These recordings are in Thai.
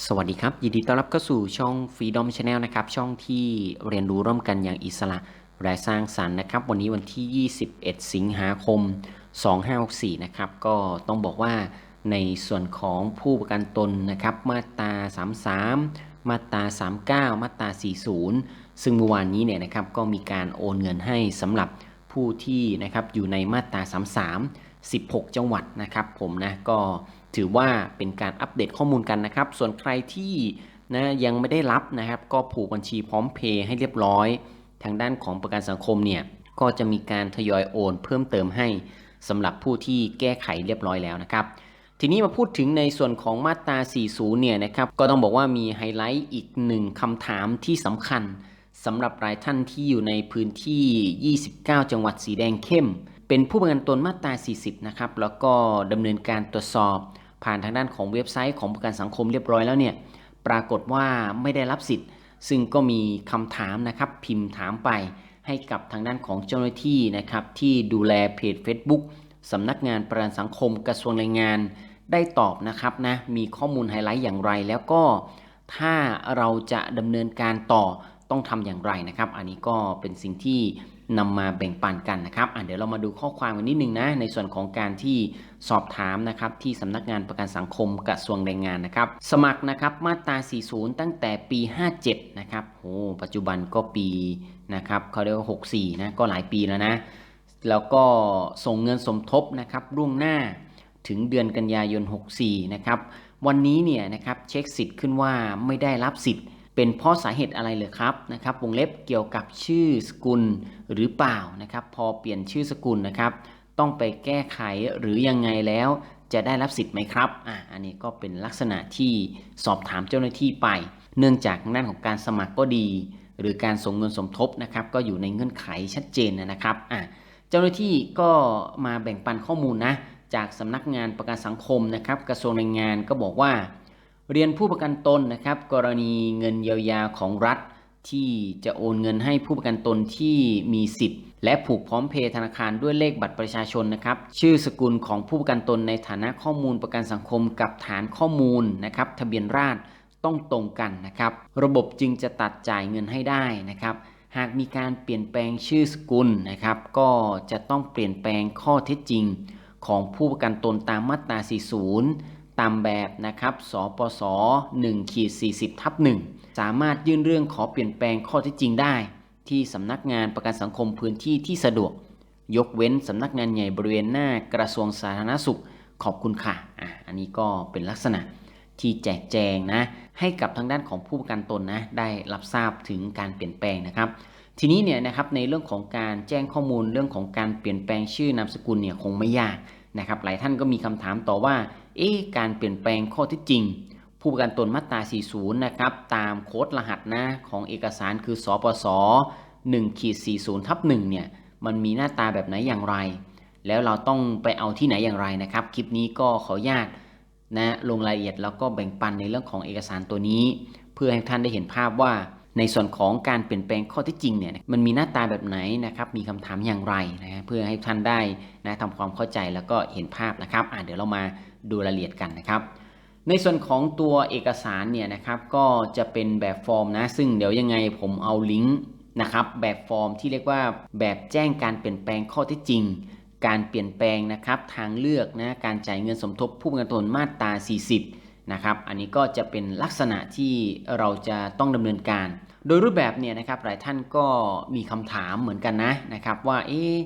สวัสดีครับ ยินดีต้อนรับเข้าสู่ช่อง Freedom Channel นะครับ ช่องที่เรียนรู้ร่วมกันอย่างอิสระ และสร้างสรรค์นะครับ วันนี้วันที่ 21 สิงหาคม 2564 นะครับ ก็ต้องบอกว่าในส่วนของผู้ประกันตนนะครับ มาตรา 33 มาตรา 39 มาตรา 40 ซึ่งเมื่อวานนี้เนี่ยนะครับก็มีการโอนเงินให้สำหรับผู้ที่นะครับอยู่ในมาตรา 33 16 จังหวัดนะครับผมนะก็ถือว่าเป็นการอัปเดตข้อมูลกันนะครับ ส่วนใครที่นะยังไม่ได้รับนะครับ ก็ผูกบัญชีพร้อมเพย์ให้เรียบร้อย ทางด้านของประกันสังคมเนี่ยก็จะมีการทยอยโอน เพิ่มเติมให้สำหรับผู้ที่แก้ไขเรียบร้อยแล้วนะครับ ทีนี้มาพูดถึงในส่วนของมาตรา 40 เนี่ยนะครับ ก็ต้องบอกว่ามีไฮไลท์อีกหนึ่งคำถามที่สำคัญสำหรับรายท่านที่อยู่ในพื้นที่ 29 จังหวัดสีแดงเข้ม เป็นผู้ประกันตนมาตรา 40 นะครับ แล้วก็ดำเนินการตรวจสอบผ่านทางด้านของเว็บไซต์ของประกันสังคมเรียบร้อยแล้วเนี่ย ปรากฏว่าไม่ได้รับสิทธิ์ ซึ่งก็มีคำถามนะครับ พิมพ์ถามไปให้กับทางด้านของเจ้าหน้าที่นะครับ ที่ดูแลเพจ Facebook สำนักงานประกันสังคมกระทรวงแรงงานได้ตอบนะครับนะ มีข้อมูลไฮไลท์อย่างไร แล้วก็ถ้าเราจะดำเนินการต่อต้องทำอย่างไรนะครับ อันนี้ก็เป็นสิ่งที่นำมาแบ่งปันกันนะครับเดี๋ยวเรามาดูข้อความกันนิดนึงนะ ในส่วนของการที่สอบถามนะครับที่สำนักงานประกันสังคมกระทรวงแรงงานนะครับ สมัครนะครับมาตรา 40 ตั้งแต่ปี 57 นะครับโอ้ปัจจุบันก็ปีนะครับเขาเรียกว่า 64 นะ ก็หลายปีแล้วนะ แล้วก็ส่งเงินสมทบนะครับล่วงหน้าถึงเดือนกันยายน 64 นะครับ วันนี้เนี่ยนะครับเช็คสิทธิ์ขึ้นว่าไม่ได้รับสิทธิ์ เป็นเพราะสาเหตุอะไรเลยครับนะครับวงเล็บเกี่ยวกับชื่อสกุลหรือเปล่านะครับ พอเปลี่ยนชื่อสกุลนะครับ ต้องไปแก้ไขหรือยังไงแล้วจะได้รับสิทธิ์ไหมครับอะอันนี้ก็เป็นลักษณะที่สอบถามเจ้าหน้าที่ไป เนื่องจากด้านของการสมัครก็ดี หรือการส่งเงินสมทบนะครับ ก็อยู่ในเงื่อนไขชัดเจนนะครับอะเจ้าหน้าที่ก็มาแบ่งปันข้อมูลนะจากสำนักงานประกันสังคมนะครับ กระทรวงแรงงานก็บอกว่า เรียนผู้ประกันตนนะครับ กรณีเงินเยียวยาของรัฐ ที่จะโอนเงินให้ผู้ประกันตนที่มีสิทธิ์ และผูกพร้อมเพย์ธนาคารด้วยเลขบัตรประชาชนนะครับ ชื่อสกุลของผู้ประกันตนในฐานะข้อมูลประกันสังคมกับฐานข้อมูลนะครับ ทะเบียนราษฎรต้องตรงกันนะครับ ระบบจึงจะตัดจ่ายเงินให้ได้นะครับ หากมีการเปลี่ยนแปลงชื่อสกุลนะครับ ก็จะต้องเปลี่ยนแปลงข้อเท็จจริง ของผู้ประกันตนตามมาตรา 40 ตามแบบนะครับสปส1ขีด40ทับ1สามารถยื่นเรื่องขอเปลี่ยนแปลงข้อเท็จจริงได้ ที่สำนักงานประกันสังคมพื้นที่ที่สะดวก ยกเว้นสำนักงานใหญ่บริเวณหน้ากระทรวงสาธารณสุขขอบคุณค่ะอะ อันนี้ก็เป็นลักษณะที่แจกแจงนะ ให้กับทางด้านของผู้ประกันตนนะ ได้รับทราบถึงการเปลี่ยนแปลงนะครับ ทีนี้เนี่ยนะครับในเรื่องของการแจ้งข้อมูลเรื่องของการเปลี่ยนแปลงชื่อนามสกุลเนี่ยคงไม่ยากนะครับ หลายท่านก็มีคำถามต่อว่า เอ๊การเปลี่ยนแปลงข้อท็จจริง ผู้ประกันตนมาตรา 40 นะครับ ตามโค้ดรหัสนะของเอกสารคือสปส1ขีด40ทับ1เนี่ย มันมีหน้าตาแบบไหนอย่างไร แล้วเราต้องไปเอาที่ไหนอย่างไรนะครับ คลิปนี้ก็ขออนุญาตนะลงรายละเอียดแล้วก็แบ่งปันในเรื่องของเอกสารตัวนี้ เพื่อให้ท่านได้เห็นภาพว่าในส่วนของการเปลี่ยนแปลงข้อที่จริงเนี่ยมันมีหน้าตาแบบไหนนะครับ มีคำถามอย่างไรนะเพื่อให้ท่านได้นะทำความเข้าใจแล้วก็เห็นภาพนะครับอะเดี๋ยวเรามา ดูรายละเอียดกันนะครับ ในส่วนของตัวเอกสารเนี่ยนะครับก็จะเป็นแบบฟอร์มนะ ซึ่งเดี๋ยวยังไงผมเอาลิงก์นะครับแบบฟอร์มที่เรียกว่าแบบแจ้งการเปลี่ยนแปลงข้อเที่จริง การเปลี่ยนแปลงนะครับทางเลือกนะการจ่ายเงินสมทบผู้ประกันตนมาตรา 40 นะครับ อันนี้ก็จะเป็นลักษณะที่เราจะต้องดำเนินการ โดยรูปแบบเนี่ยนะครับหลายท่านก็มีคำถามเหมือนกันนะนะครับว่าเอ๊ะ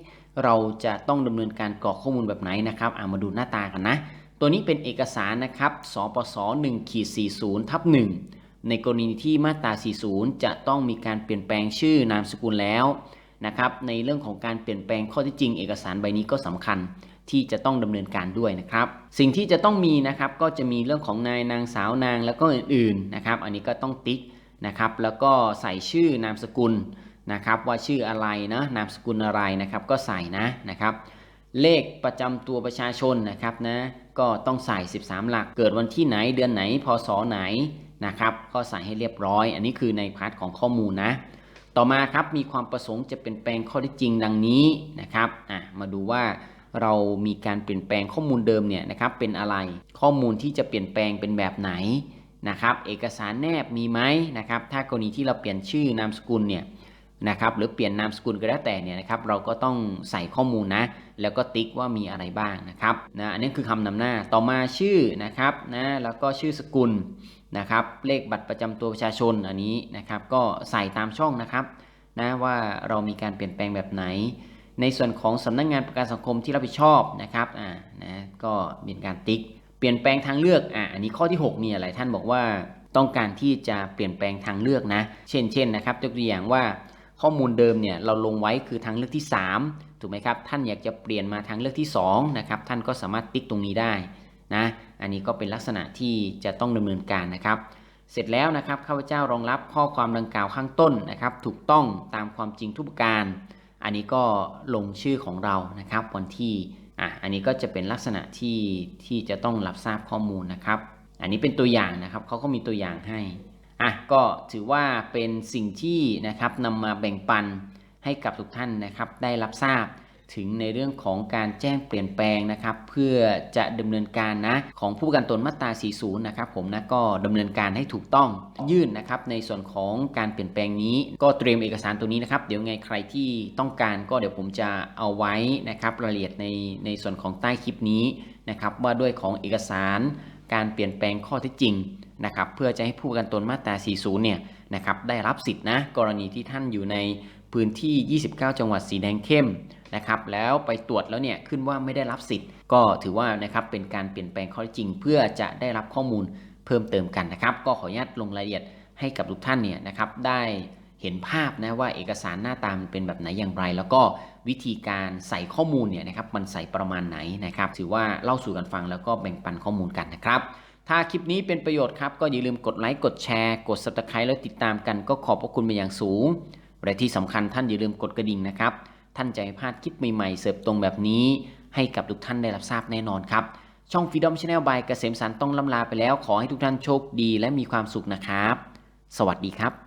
เราจะต้องดำเนินการกรอกข้อมูลแบบไหนนะครับอามาดูหน้าตากันนะ ตัวนี้เป็นเอกสารนะครับ สปส1ขีด40ทับ1ในกรณีที่มาตรา 40 จะต้องมีการเปลี่ยนแปลงชื่อนามสกุลแล้วนะครับ ในเรื่องของการเปลี่ยนแปลงข้อที่จริง เอกสารใบนี้ก็สำคัญที่จะต้องดำเนินการด้วยนะครับ สิ่งที่จะต้องมีนะครับก็จะมีเรื่องของนายนางสาวนางแล้วก็อื่นๆนะครับ อันนี้ก็ต้องติ๊กนะครับ แล้วก็ใส่ชื่อนามสกุลนะครับ ว่าชื่ออะไรนะนามสกุลอะไรนะครับ ก็ใส่นะนะครับ เลขประจำตัวประชาชนนะครับนะก็ต้องใส่ 13 หลัก เกิดวันที่ไหนเดือนไหนพศไหนนะครับก็ใส่ให้เรียบร้อย อันนี้คือในพาร์ทของข้อมูลนะ ต่อมาครับมีความประสงค์จะเปลี่ยนแปลงข้อที่จริงดังนี้นะครับอะมาดูว่าเรามีการเปลี่ยนแปลงข้อมูลเดิมเนี่ยนะครับเป็นอะไรข้อมูลที่จะเปลี่ยนแปลงเป็นแบบไหนนะครับ เอกสารแนบมีไหมนะครับ ถ้ากรณีที่เราเปลี่ยนชื่อนามสกุลเนี่ย นะครับหรือเปลี่ยนนามสกุลก็แล้วแต่เนี่ยนะครับเราก็ต้องใส่ข้อมูลนะ แล้วก็ติ๊กว่ามีอะไรบ้างนะครับนะอันนี้คือคำนำหน้าต่อมาชื่อนะครับนะแล้วก็ชื่อสกุลนะครับเลขบัตรประจำตัวประชาชนอันนี้นะครับก็ใส่ตามช่องนะครับนะว่าเรามีการเปลี่ยนแปลงแบบไหน ในส่วนของสำนักงานประกันสังคมที่รับผิดชอบนะครับอ่านะก็มีการติ๊ก เปลี่ยนแปลงทางเลือกอะอันนี้ข้อที่6เนี่ยหลายท่านบอกว่าต้องการที่จะเปลี่ยนแปลงทางเลือกนะ เช่นเช่นนะครับยกตัวอย่างว่า ข้อมูลเดิมเนี่ยเราลงไว้คือทางเลือกที่ 3 ถูกไหมครับ ท่านอยากจะเปลี่ยนมาทางเลือกที่2นะครับท่านก็สามารถติ๊กตรงนี้ได้นะอันนี้ก็เป็นลักษณะที่จะต้องดำเนินการนะครับเสร็จแล้วนะครับข้าพเจ้ารองรับข้อความดังกล่าวข้างต้นนะครับ ถูกต้องตามความจริงทุกประการ อันนี้ก็ลงชื่อของเรานะครับวันที่อะอันนี้ก็จะเป็นลักษณะที่ที่จะต้องรับทราบข้อมูลนะครับ อันนี้เป็นตัวอย่างนะครับเขาก็มีตัวอย่างให้ อะก็ถือว่าเป็นสิ่งที่นะครับนำมาแบ่งปันให้กับทุกท่านนะครับได้รับทราบถึงในเรื่องของการแจ้งเปลี่ยนแปลงนะครับ เพื่อจะดำเนินการนะของผู้ประกันตนมาตรา 40 นะครับผมนะก็ดำเนินการให้ถูกต้องยื่นนะครับในส่วนของการเปลี่ยนแปลงนี้ ก็เตรียมเอกสารตัวนี้นะครับ เดี๋ยวไงใครที่ต้องการก็เดี๋ยวผมจะเอาไว้นะครับรายละเอียดในในส่วนของใต้คลิปนี้นะครับว่าด้วยของเอกสาร การเปลี่ยนแปลงข้อเท็จจริงนะครับเพื่อจะให้ผู้ประกันตนมาตรา 40 เนี่ยนะครับได้รับสิทธินะกรณีที่ท่านอยู่ในพื้นที่ 29 จังหวัดสีแดงเข้มนะครับแล้วไปตรวจแล้วเนี่ยขึ้นว่าไม่ได้รับสิทธิ์ ก็ถือว่านะครับเป็นการเปลี่ยนแปลงข้อเท็จจริง เพื่อจะได้รับข้อมูลเพิ่มเติมกันนะครับ ก็ขออนุญาตลงรายละเอียดให้กับทุกท่านเนี่ยนะครับได้เห็นภาพนะว่าเอกสารหน้าตามเป็นแบบไหนอย่างไร แล้วก็ วิธีการใส่ข้อมูลเนี่ยนะครับมันใส่ประมาณไหนนะครับถือว่าเล่าสู่กันฟังแล้วก็แบ่งปันข้อมูลกันนะครับ ถ้าคลิปนี้เป็นประโยชน์ครับ ก็อย่าลืมกดไลค์กดแชร์กด subscribe แล้วติดตามกันก็ขอบพระคุณเป็นอย่างสูง และที่สำคัญท่านอย่าลืมกดกระดิ่งนะครับ ท่านจะไม่พลาดคลิปใหม่ๆ เสิร์ฟตรงแบบนี้ ให้กับทุกท่านได้รับทราบแน่นอนครับช่อง Freedom Channel by เกษมสันต์ต้องล่ำลาไปแล้วขอให้ทุกท่านโชคดีและมีความสุขนะครับ สวัสดีครับ